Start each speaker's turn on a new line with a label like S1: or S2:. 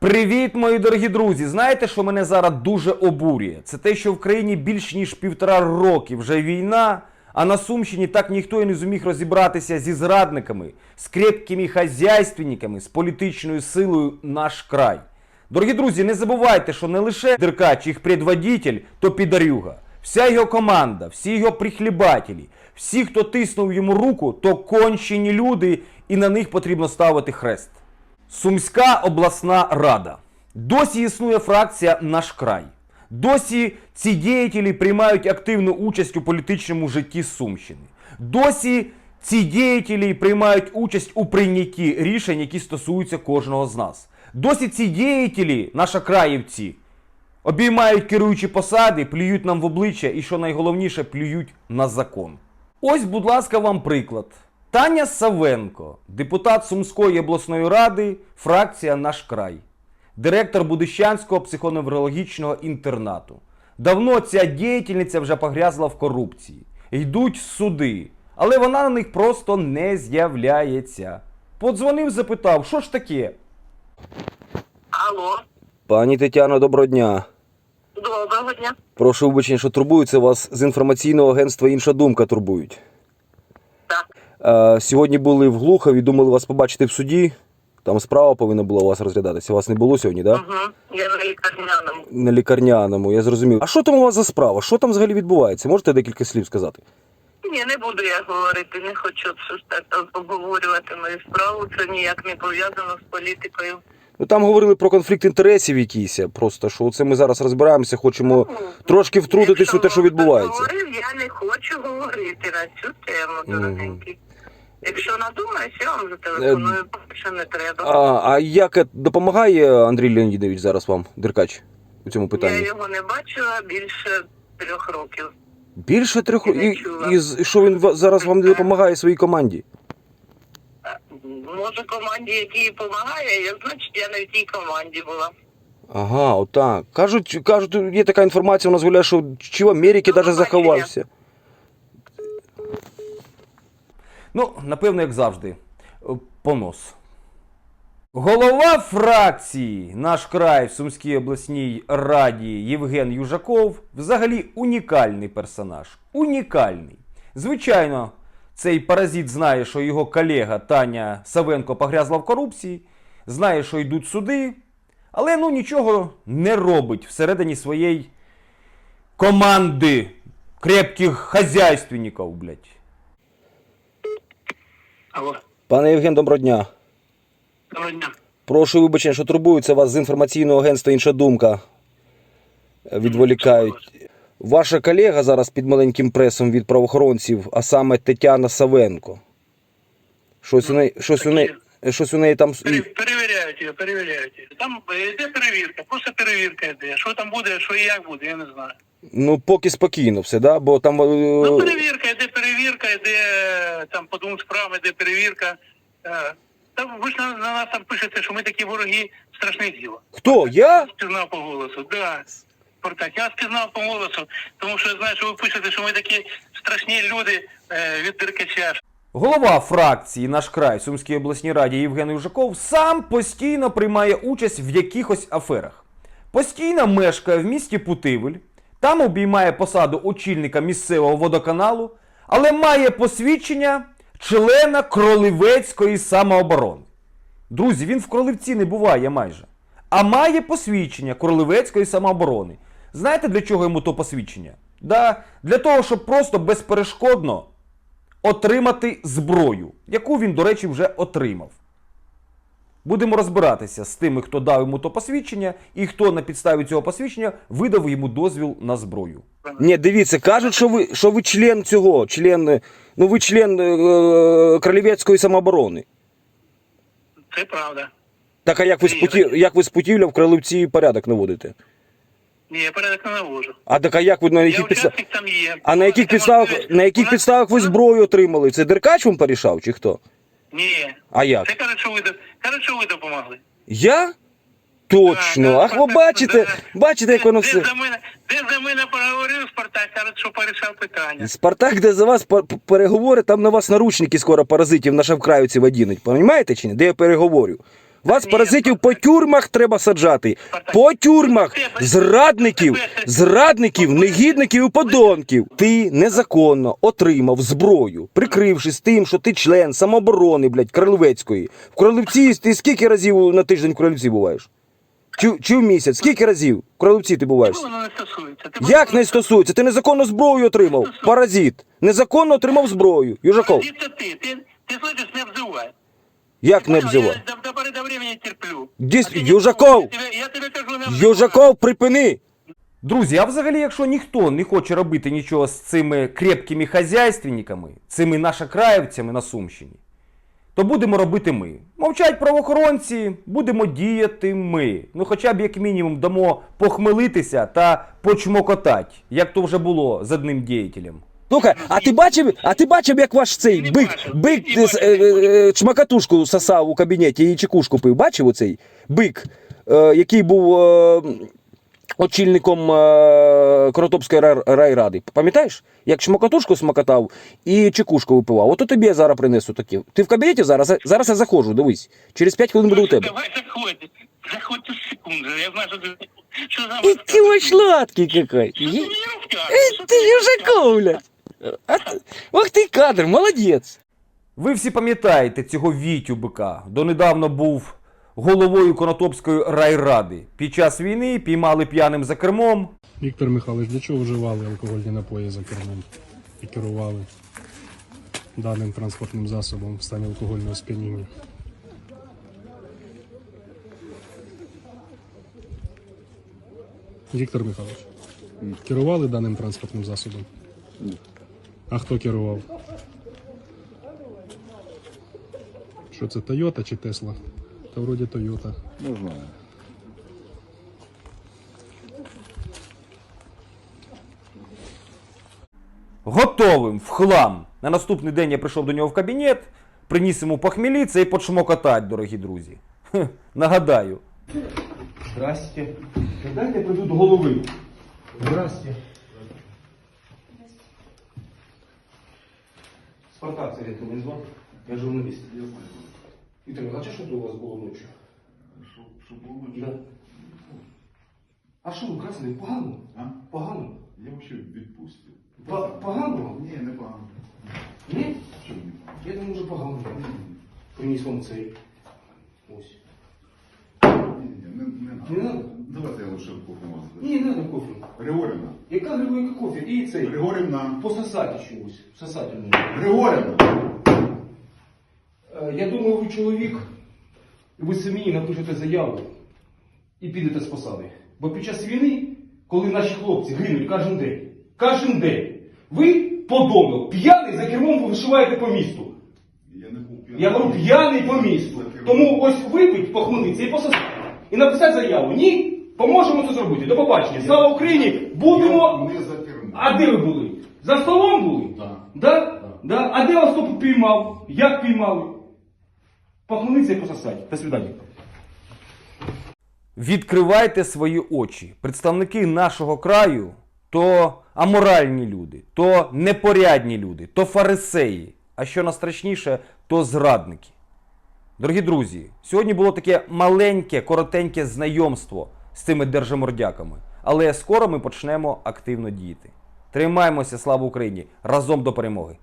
S1: Привіт, мої дорогі друзі! Знаєте, що мене зараз дуже обурює? Це те, що в країні більш ніж півтора роки вже війна, а на Сумщині так ніхто і не зуміг розібратися зі зрадниками, з крепкими хазяйственниками, з політичною силою наш край. Дорогі друзі, не забувайте, що не лише Деркач, їх предводитель, то підарюга. Вся його команда, всі його прихлібателі, всі, хто тиснув йому руку, то кончені люди, і на них потрібно ставити хрест. Сумська обласна рада. Досі існує фракція Наш край. Досі ці діятелі приймають активну участь у політичному житті Сумщини. Досі ці діятелі приймають участь у прийнятті рішень, які стосуються кожного з нас. Досі ці діятелі, нашокраївці, обіймають керуючі посади, плюють нам в обличчя і, що найголовніше, плюють на закон. Ось, будь ласка, вам приклад. Таня Савенко, депутат Сумської обласної ради, фракція Наш край, директор Будищанського психоневрологічного інтернату. Давно ця діятельниця вже погрязла в корупції. Йдуть суди, але вона на них просто не з'являється. Подзвонив, запитав, що ж таке?
S2: Алло,
S1: Пані Тетяно, доброго дня.
S2: доброго дня.
S1: Прошу вибачення, що турбуються вас з інформаційного агентства Інша думка турбують.
S2: Так,
S1: Е, сьогодні були в Глухові, думали вас побачити в суді. Там справа повинна була у вас розглядатися. Вас не було сьогодні, так? Да?
S2: угу. я на лікарняному.
S1: На лікарняному, я зрозумів. А що там у вас за справа? Що там взагалі відбувається? Можете декілька слів сказати?
S2: Ні, не буду я говорити, не хочу обсуждати, обговорювати мою справу. Це ніяк не пов'язано з політикою.
S1: Ну там говорили про конфлікт інтересів якийсь. Просто що це ми зараз розбираємося, хочемо трошки втрутитись у те, що відбувається.
S2: говорив, я не хочу говорити на цю тему, дорогенький. Якщо надумаєш, я вам зателефоную, поки що не треба.
S1: А, а як е, допомагає Андрій Леонідович зараз вам, Деркач, у цьому питанні?
S2: Я його не бачила більше трьох років.
S1: Більше трьох
S2: не
S1: і, і, що він зараз вам не допомагає своїй команді?
S2: Може, команді, якій допомагає, я, значить, я не в тій команді була.
S1: Ага, отак. Кажуть, кажуть, є така інформація у нас гуляє, що чи в Америці навіть заховався. Ну, напевно, як завжди. Понос. Голова фракції наш край в Сумській обласній раді Євген Южаков взагалі унікальний персонаж. Унікальний. Звичайно, цей паразит знає, що його колега Таня Савенко погрязла в корупції, знає, що йдуть суди, але ну нічого не робить всередині своєї команди крепких хазяйственників, блядь.
S2: Алло,
S1: Пане Євген, доброго дня.
S2: доброго дня.
S1: Прошу вибачення, що турбуються вас з інформаційного агентства Інша думка. Відволікають. Ваша колега зараз під маленьким пресом від правоохоронців, а саме Тетяна Савенко. Щось у неї, щось у неї, щось у неї там.
S3: Перевіряють його, перевіряють його. Там е, йде перевірка, просто перевірка йде. Що там буде, що і як буде, я не знаю.
S1: Ну, поки спокійно все, да? Бо там.
S3: Ну,
S1: е,
S3: перевірка, йде перевірка, йде е, там по двом справам, йде перевірка. Е, Там ви ж на, на нас там пишете, що ми такі вороги, страшне діло.
S1: Хто? Я?
S3: Спізнав по голосу, да. Спартак, я спізнав по голосу, тому що я знаю, що ви пишете, що ми такі страшні люди е, від Деркача.
S1: Голова фракції наш край Сумській обласній раді Євген Южаков сам постійно приймає участь в якихось аферах. Постійно мешкає в місті Путивль, там обіймає посаду очільника місцевого водоканалу, але має посвідчення члена Кролевецької самооборони. Друзі, він в Кролевці не буває майже. А має посвідчення Кролевецької самооборони. Знаєте, для чого йому то посвідчення? Да, для того, щоб просто безперешкодно отримати зброю, яку він, до речі, вже отримав. Будемо розбиратися з тими, хто дав йому то посвідчення, і хто на підставі цього посвідчення видав йому дозвіл на зброю. Ні, дивіться, кажуть, що ви, що ви член цього, член, е, ну ви член е, Кролівецької самооборони.
S3: Це правда.
S1: Так а як ви з як ви з Путівля в Кролівці порядок наводите?
S3: Ні, я порядок не навожу.
S1: А так а як ви на яких підставах?
S3: там є.
S1: А на яких підставах на яких підставах ви зброю отримали? Це Деркач вам порішав чи хто?
S3: Ні.
S1: А як?
S3: Це що ви, що ви допомогли.
S1: Я? Точно.
S3: Так,
S1: Ах, ви
S3: да,
S1: бачите,
S3: да.
S1: бачите, як воно
S3: Де за мене, де за мене поговорив Спартак, каже, що порішав питання.
S1: Спартак, де за вас переговори, там на вас наручники скоро паразитів на Шавкраївці водінуть. Понімаєте чи ні? Де я переговорю?
S4: Вас паразитів по тюрмах треба саджати. По тюрмах зрадників, зрадників, негідників і подонків. Ти незаконно отримав зброю, прикрившись тим, що ти член самооборони, блядь, Кролевецької. В Кролевці ти скільки разів на тиждень в Кролевці буваєш? Чи, чи в місяць? Скільки разів в Кролевці ти буваєш?
S3: Воно не стосується? Ти
S4: Як не стосується? Ти незаконно зброю отримав. Паразит. Незаконно отримав зброю. Южаков.
S3: Це ти. Ти, ти слышиш, не обзивай.
S4: Як не
S3: Понял? Времени терплю. А ти
S4: Южаков!
S3: Я тебе, я тебе кажу.
S4: Южаков, припини!
S1: Друзі, а взагалі, якщо ніхто не хоче робити нічого з цими крепкими хазяйственниками, цими нашокраївцями на Сумщині, то будемо робити ми. Мовчать правоохоронці, будемо діяти ми. Ну хоча б як мінімум дамо похмелитися та почмокотать, як то вже було з одним діятелем.
S4: Слухай, а ти бачив, а ти бачив, як ваш цей бик, бик е, е, е, чмакатушку сосав у кабінеті і чекушку пив? Бачив оцей бик, е, який був е, очільником е, Коротопської рай- райради. Пам'ятаєш? Як чмакатушку смакатав і чекушку випивав. Ото тобі я зараз принесу такі. Ти в кабінеті зараз? Зараз я заходжу, дивись. Через 5 хвилин буду у тебе.
S3: Давай заходь. Заходь секунду. Я знаю, що ти... Що за
S4: І ти ось сладкий какой.
S3: Ти
S4: Е, Ти Южаков, блядь. Ох ти кадр, молодець.
S1: Ви всі пам'ятаєте цього Вітю бика. Донедавна був головою Конотопської райради. Під час війни піймали п'яним за кермом.
S5: Віктор Михайлович, для чого вживали алкогольні напої за кермом і керували даним транспортним засобом в стані алкогольного сп'яніння? Віктор Михайлович, керували даним транспортним засобом? А хто керував? Що це, Тойота чи Тесла? Та вроді Тойота. Не знаю.
S1: готовим в хлам. На наступний день я прийшов до нього в кабінет, приніс йому похміліться і почмокотать, дорогі друзі. Хе, нагадаю. Здрасте. Дайте прийду до голови. Здрасте. Спартак звон. Я журналіст. Віктор, а що у вас було ночі?
S6: Що було?
S1: Да. А що ви красили? Погано?
S6: А?
S1: Погано?
S6: Я взагалі відпустив.
S1: Па- Погано?
S6: Ні, не погано.
S1: Ні?
S6: Чому не погано?
S1: Я думаю, що погано. Приніс вам цей. Ось.
S6: Ні, ні, не, не,
S1: Не
S6: надо.
S1: надо?
S6: Давайте я лише кофе можу.
S1: Ні, не треба кофе.
S6: Григорівна.
S1: Яка гривка кофе? І цей.
S6: Григорівна.
S1: Пососати чогось. Сосати мені.
S6: Григорівна.
S1: Е, Я думаю, ви чоловік, і ви самі напишете заяву і підете з посади. Бо під час війни, коли наші хлопці гинуть кожен день, кожен день, ви подобно, п'яний за кермом ви вишиваєте по місту.
S6: Я не був п'яний.
S1: Я говорю, п'яний по місту. Тому ось випить, похмелиться і пососати. І написати заяву. Ні, поможемо це зробити. До побачення. Слава Україні! Будемо.
S6: Не за кермо.
S1: А де ви були? За столом були?
S6: Да.
S1: Да? Да? А де вас хто піймав? Як піймали? Похмелиться і пососати. До свидання. Відкривайте свої очі. Представники нашого краю то аморальні люди, то непорядні люди, то фарисеї. А що найстрашніше, то зрадники. Дорогі друзі, сьогодні було таке маленьке, коротеньке знайомство з цими держимордяками. Але скоро ми почнемо активно діяти. Тримаємося, слава Україні! Разом до перемоги!